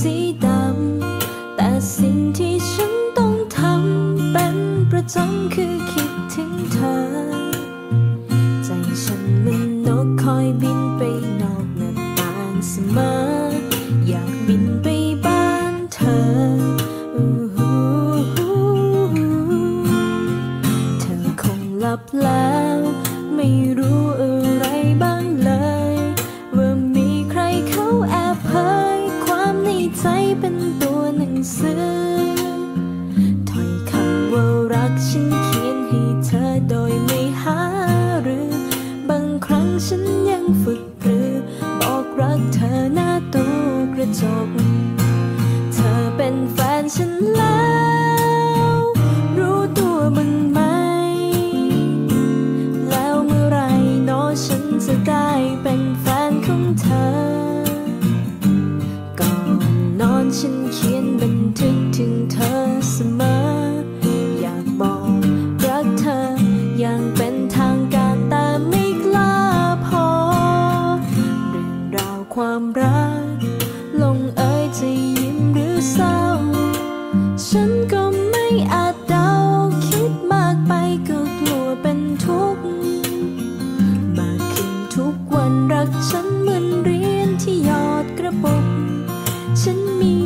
สีดำ แต่สิ่งที่ฉันต้องทำเป็นประจำคือคิดถึงเธอ ใจฉันเหมันนกคอยบินไปนอกหน้าต่างเสมอ อยากบินไปบ้านเธอ เธอคงหลับแล้ว ฉันเขียนให้เธอโดยไม่หาหรือ บางครั้งฉันยังฝึกปรือ บอกรักเธอหน้าตู้กระจก เธอเป็นแฟนฉันแล้ว รู้ตัวบ้างไหม แล้วเมื่อไหรเนอฉันจะได้เป็นแฟนของเธอ ก่อนนอนฉันเขียน ย่างเป็นทางการแต่ไม่กล้าพอ เรื่องราวความรัก ลงเอยจะยิ้มหรือเศร้า ฉันก็ไม่อาจเดาคิดมากไปก็กลัวเป็นทุกข์มากขึ้นทุกวันรักฉันเหมือนเรียญที่ยอดกระปุก ฉันมี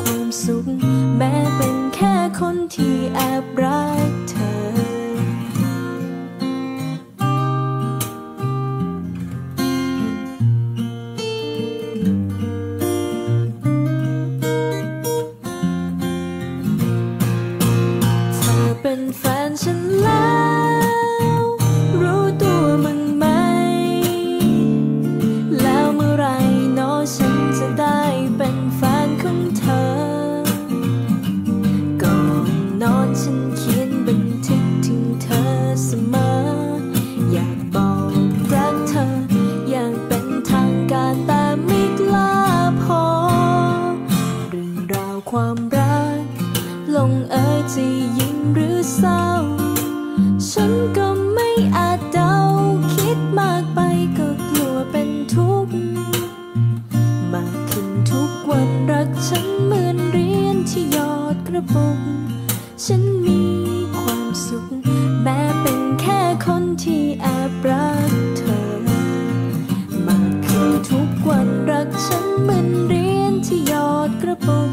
ความสุข แม้เป็นแค่คนที่แอบรัก จะยิ้มหรือเศร้า ฉันก็ไม่อาจเดา คิดมากไปก็กลัวเป็นทุกข์ มากขึ้นทุกวันรักฉันเหมือนเรียญที่ยอดกระปุก ฉันมีความสุข แม้เป็นแค่คนที่แอบรักเธอ มากขึ้นทุกวันรักฉันเหมือนเรียญที่ยอดกระปุก